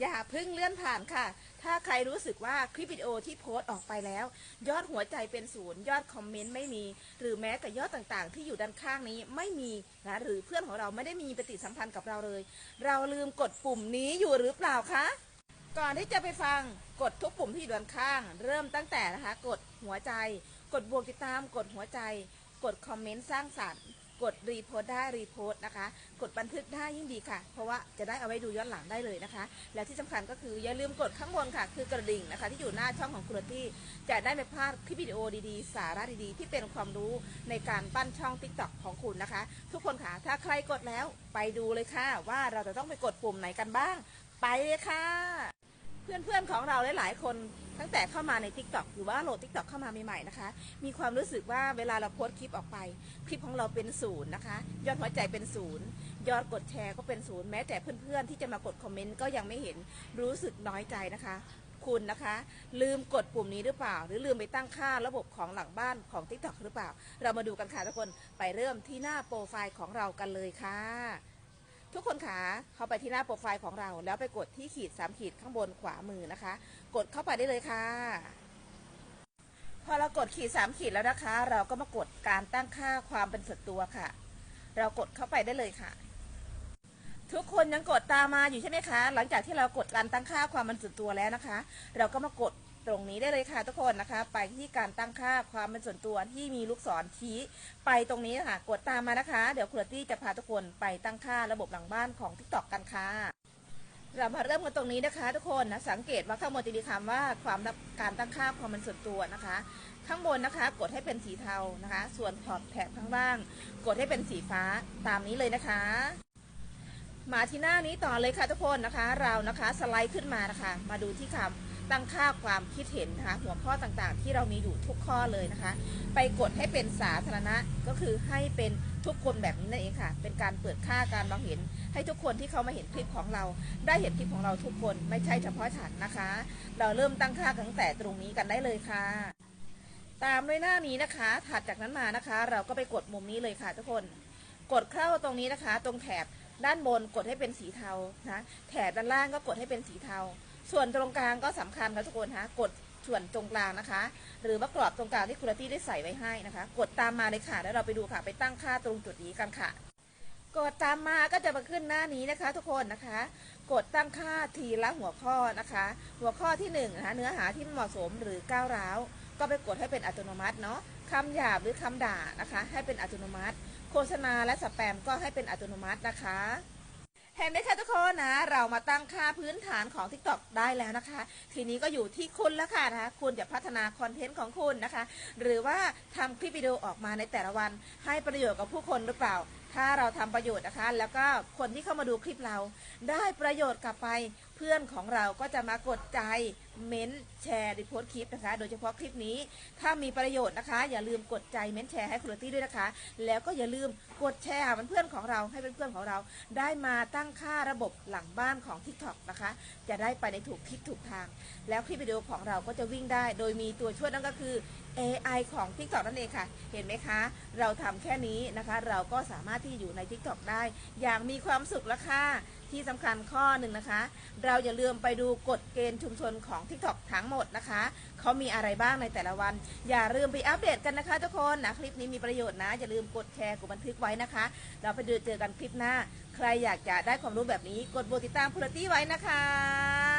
อย่าเพิ่งเลื่อนผ่านค่ะ ถ้าใครรู้สึกว่าคลิปวิดีโอที่โพสต์ออกไปแล้ว ยอดหัวใจเป็นศูนย์ยอดคอมเมนต์ไม่มี หรือแม้แต่ยอดต่างๆ ที่อยู่ด้านข้างนี้ไม่มีนะหรือเพื่อนของเราไม่ได้มีปฏิสัมพันธ์กับเราเลย เราลืมกดปุ่มนี้อยู่หรือเปล่าคะก่อนที่จะไปฟังกดทุกปุ่มที่อยู่ด้านข้าง เริ่มตั้งแต่นะคะ กดหัวใจ กดบวกติดตาม กดหัวใจ กดคอมเมนต์สร้างสรรค์ กดรีโพสต์ได้รีโพสต์นะคะ กดบันทึกได้ยิ่งดีค่ะ เพราะว่าจะได้เอาไว้ดูย้อนหลังได้เลยนะคะ และที่สำคัญก็คืออย่าลืมกดข้างบนค่ะ คือกระดิ่งนะคะ ที่อยู่หน้าช่องของคุณที่จะได้ไม่พลาดคลิปวิดีโอดีๆ สาระดีๆ ที่เป็นความรู้ในการปั้นช่อง t ิ k t o k ของคุณนะคะ ทุกคนค่ะถ้าใครกดแล้วไปดูเลยค่ะ ว่าเราจะต้องไปกดปุ่มไหนกันบ้าง ไปเลยค่ะ เพื่อนๆของเราหลายๆ คนตั้งแต่เข้ามาใน Tik t o อกหรือว่าโหลด Tik t o อกเข้ามาใหม่ๆนะคะ มีความรู้สึกว่าเวลาเราโพสต์คลิปออกไป คลิปของเราเป็นศูนย์นะคะ ยอดหัวใจเป็นศูนย์ ยอดกดแชร์ก็เป็นศูนย์ แม้แต่เพื่อนๆ ที่จะมากดคอมเมนต์ก็ยังไม่เห็น รู้สึกน้อยใจนะคะ คุณนะคะ ลืมกดปุ่มนี้หรือเปล่า หรือลืมไปตั้งค่าระบบของหลังบ้านของ Tik t o อกหรือเปล่า เรามาดูกันค่ะทุกคน ไปเริ่มที่หน้าโปรไฟล์ของเรากันเลยค่ะ ทุกคนคะเข้าไปที่หน้าโปรไฟล์ของเรา แล้วไปกดที่ขีด 3 ขีดข้างบนขวามือนะคะ กดเข้าไปได้เลยค่ะ พอเรากดขีด 3 ขีดแล้วนะคะ เราก็มากดการตั้งค่าความเป็นส่วนตัวค่ะ เรากดเข้าไปได้เลยค่ะ ทุกคนยังกดตามมาอยู่ใช่ไหมคะ หลังจากที่เรากดการตั้งค่าความเป็นส่วนตัวแล้วนะคะ เราก็มากด ตรงนี้ได้เลยค่ะทุกคนนะคะ ไปที่การตั้งค่าความเป็นส่วนตัวที่มีลูกศรชี้ไปตรงนี้ค่ะ กดตามมานะคะ เดี๋ยวคุณตี้จะพาทุกคนไปตั้งค่าระบบหลังบ้านของ t ิ k t o k กันค่ะเรามาเริ่มกันตรงนี้นะคะ ทุกคนนะสังเกตว่าข้างบนจะมีคำว่าความรับการตั้งค่าความเป็นส่วนตัวนะคะ ข้างบนนะคะ กดให้เป็นสีเทานะคะ ส่วนขอบแถบข้างล่าง กดให้เป็นสีฟ้าตามนี้เลยนะคะมาที่หน้านี้ต่อเลยค่ะทุกคนนะคะ เรานะคะสไลด์ขึ้นมานะคะ มาดูที่คำ ตั้งค่าความคิดเห็นนะคะหัวข้อต่างๆ ที่เรามีอยู่ทุกข้อเลยนะคะ ไปกดให้เป็นสาธารณะก็คือให้เป็นทุกคนแบบนี้นั่นเองค่ะ เป็นการเปิดค่าการมองเห็น ให้ทุกคนที่เขามาเห็นคลิปของเรา ได้เห็นคลิปของเราทุกคนไม่ใช่เฉพาะฉันนะคะ เราเริ่มตั้งค่าตั้งแต่ตรงนี้กันได้เลยค่ะ ตามด้วยหน้านี้นะคะ ถัดจากนั้นมานะคะ เราก็ไปกดมุมนี้เลยค่ะทุกคน กดเข้าตรงนี้นะคะ ตรงแถบด้านบนกดให้เป็นสีเทานะแถบด้านล่างก็กดให้เป็นสีเทา ส่วนตรงกลางก็สำคัญค่ะทุกคนคะกดส่วนตรงกลางนะคะ หรือว่ากรอบตรงกลางที่คุณตี้ได้ใส่ไว้ให้นะคะ กดตามมาเลยค่ะ แล้วเราไปดูค่ะไปตั้งค่าตรงจุดนี้กันค่ะ กดตามมาก็จะมาขึ้นหน้านี้นะคะ ทุกคนนะคะ กดตั้งค่าทีละหัวข้อนะคะ หัวข้อที่1นงนะคะเนื้อหาที่เหมาะสมหรือก้าวร้าวก็ไปกดให้เป็นอัตโนมัติเนาะคำหยาบหรือคำด่านะคะ ให้เป็นอัตโนมัติ โฆษณาและสแปมก็ให้เป็นอัตโนมัตินะคะ เห็นไหมคะทุกคนนะ เรามาตั้งค่าพื้นฐานของ TikTok ได้แล้วนะคะ ทีนี้ก็อยู่ที่คุณแล้วค่ะนะคะคุณจะพัฒนาคอนเทนต์ของคุณนะคะ หรือว่าทำคลิปวิดีโอออกมาในแต่ละวัน ให้ประโยชน์กับผู้คนหรือเปล่าถ้าเราทำประโยชน์นะคะ แล้วก็คนที่เข้ามาดูคลิปเรา ได้ประโยชน์กลับไปเพื่อนของเราก็จะมากดใจเม้นต์แชร์รีโพสต์คลิปนะคะ โดยเฉพาะคลิปนี้ ถ้ามีประโยชน์นะคะ อย่าลืมกดใจเม้นต์แชร์ให้คุณตี้ด้วยนะคะ แล้วก็อย่าลืมกดแชร์หาเพื่อนของเราให้เพื่อนของเรา ได้มาตั้งค่าระบบหลังบ้านของ TikTok นะคะ จะได้ไปในถูกทิศถูกทาง แล้วคลิปวิดีโอของเราก็จะวิ่งได้ โดยมีตัวช่วยนั่นก็คือ AI ของ TikTok นั่นเองค่ะ เห็นไหมคะ เราทำแค่นี้นะคะ เราก็สามารถที่อยู่ใน TikTok ได้ อย่างมีความสุขแล้วค่ะ ที่สำคัญข้อหนึ่งนะคะ เราอย่าลืมไปดูกฎเกณฑ์ชุมชนของ TikTok ทั้งหมดนะคะ เขามีอะไรบ้างในแต่ละวัน อย่าลืมไปอัปเดตกันนะคะทุกคนนะคลิปนี้มีประโยชน์นะ อย่าลืมกดแชร์กดบันทึกไว้นะคะ เราไปเจอกันคลิปหน้า ใครอยากจะได้ความรู้แบบนี้กดโบติดตามพุรตี้ไว้นะคะ